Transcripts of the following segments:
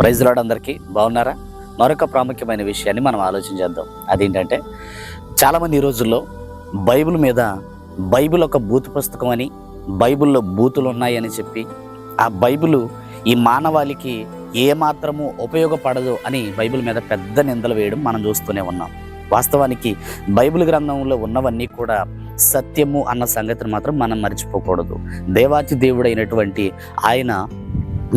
Praise lord అందరికీ. బాగున్నారా? మరొక ప్రాముఖ్యమైన విషయాన్ని మనం ఆలోచించేద్దాం. అదేంటంటే చాలామంది ఈ రోజుల్లో బైబిల్ మీద బైబిల్ ఒక బూత్ పుస్తకం అని బైబిల్లో బూతులు ఉన్నాయని చెప్పి ఆ బైబిల్ ఈ మానవాళికి ఏమాత్రము ఉపయోగపడదు అని బైబిల్ మీద పెద్ద నిందలు వేయడం మనం చూస్తూనే ఉన్నాం. వాస్తవానికి బైబిల్ గ్రంథంలో ఉన్నవన్నీ కూడా సత్యము అన్న సంగతిని మాత్రం మనం మర్చిపోకూడదు. దేవాతి దేవుడైనటువంటి ఆయన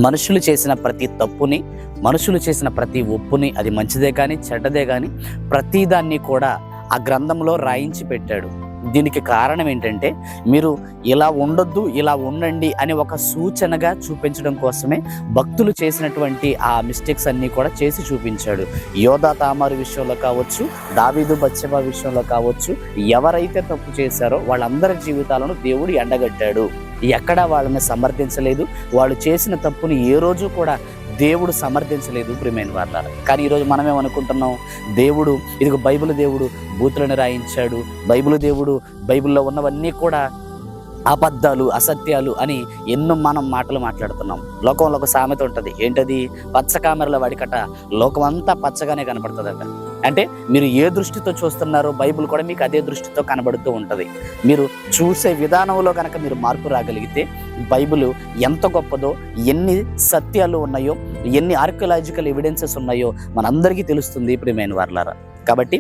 మనుషులు చేసిన ప్రతి తప్పుని మనుషులు చేసిన ప్రతి ఒప్పుని అది మంచిదే కానీ చెడ్డదే కానీ ప్రతిదాన్ని కూడా ఆ గ్రంథంలో రాయించి పెట్టాడు. దీనికి కారణం ఏంటంటే మీరు ఇలా ఉండొద్దు ఇలా ఉండండి అని ఒక సూచనగా చూపించడం కోసమే భక్తులు చేసినటువంటి ఆ మిస్టేక్స్ అన్నీ కూడా చేసి చూపించాడు. యోధా తామారు విషయంలో కావచ్చు దావీదు బచ్చబా విషయంలో కావచ్చు ఎవరైతే తప్పు చేశారో వాళ్ళందరి జీవితాలను దేవుడు ఎండగట్టాడు. ఎక్కడా వాళ్ళని సమర్థించలేదు. వాళ్ళు చేసిన తప్పుని ఏ రోజు కూడా దేవుడు సమర్థించలేదు ప్రియమైన వాళ్ళ కానీ ఈరోజు మనమేమనుకుంటున్నాం దేవుడు ఇదిగో బైబిల్ దేవుడు బూతులను రాయించాడు. బైబిల్ దేవుడు బైబిల్లో ఉన్నవన్నీ కూడా అబద్ధాలు అసత్యాలు అని ఎన్నో మనం మాటలు మాట్లాడుతున్నాం. లోకంలో ఒక సామెత ఉంటుంది. ఏంటది? పచ్చ కామెరల వాడికట లోకం అంతా పచ్చగానే కనబడుతుందట అంటే మీరు ఏ దృష్టితో చూస్తున్నారో బైబిల్ కూడా మీకు అదే దృష్టితో కనబడుతూ ఉంటుంది. మీరు చూసే విధానంలో కనుక మీరు మార్పు రాగలిగితే బైబిల్ ఎంత గొప్పదో ఎన్ని సత్యాలు ఉన్నాయో ఎన్ని ఆర్కియలాజికల్ ఎవిడెన్సెస్ ఉన్నాయో మనందరికీ తెలుస్తుంది ప్రియమైన వార్లారా. కాబట్టి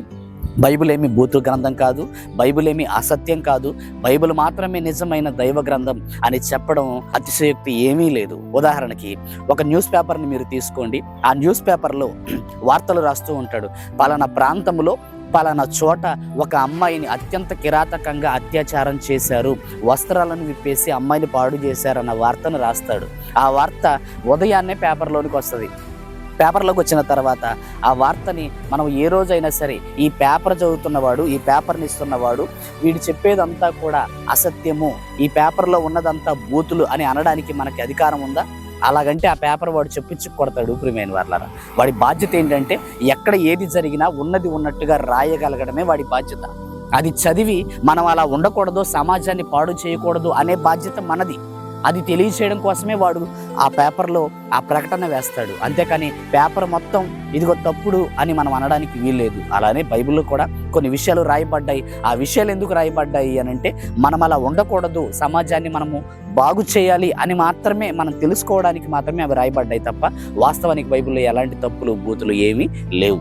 బైబిల్ ఏమి బూతు గ్రంథం కాదు బైబిల్ ఏమి అసత్యం కాదు బైబిల్ మాత్రమే నిజమైన దైవ గ్రంథం అని చెప్పడం అతిశయోక్తి ఏమీ లేదు. ఉదాహరణకి ఒక న్యూస్ పేపర్ని మీరు తీసుకోండి. ఆ న్యూస్ పేపర్లో వార్తలు రాస్తూ ఉంటాడు. పలానా ప్రాంతంలో పలానా చోట ఒక అమ్మాయిని అత్యంత కిరాతకంగా అత్యాచారం చేశారు. వస్త్రాలను విప్పేసి అమ్మాయిని పాడు చేశారన్న వార్తను రాస్తాడు. ఆ వార్త ఉదయాన్నే పేపర్లోనికి వస్తుంది. పేపర్లోకి వచ్చిన తర్వాత ఆ వార్తని మనం ఏ రోజైనా సరే ఈ పేపర్ చదువుతున్నవాడు ఈ పేపర్ని ఇస్తున్నవాడు వీడు చెప్పేదంతా కూడా అసత్యము ఈ పేపర్లో ఉన్నదంతా బూతులు అని అనడానికి మనకి అధికారం ఉందా? అలాగంటే ఆ పేపర్ వాడు చెప్పించి కొడతాడు ప్రిమైన వాళ్ళరా వాడి బాధ్యత ఏంటంటే ఎక్కడ ఏది జరిగినా ఉన్నది ఉన్నట్టుగా రాయగలగడమే వాడి బాధ్యత. అది చదివి మనం అలా ఉండకూడదు సమాజాన్ని పాడు చేయకూడదు అనే బాధ్యత మనది. అది తెలియచేయడం కోసమే వాడు ఆ పేపర్లో ఆ ప్రకటన వేస్తాడు. అంతేకాని పేపర్ మొత్తం ఇదిగో తప్పుడు అని మనం అనడానికి వీల్లేదు. అలానే బైబిల్లో కూడా కొన్ని విషయాలు రాయబడ్డాయి. ఆ విషయాలు ఎందుకు రాయబడ్డాయి అని అంటే మనం అలా ఉండకూడదు. సమాజాన్ని మనము బాగు చేయాలి అని మాత్రమే మనం తెలుసుకోవడానికి మాత్రమే అవి రాయబడ్డాయి తప్ప వాస్తవానికి బైబిల్లో ఎలాంటి తప్పులు బూతులు ఏమీ లేవు.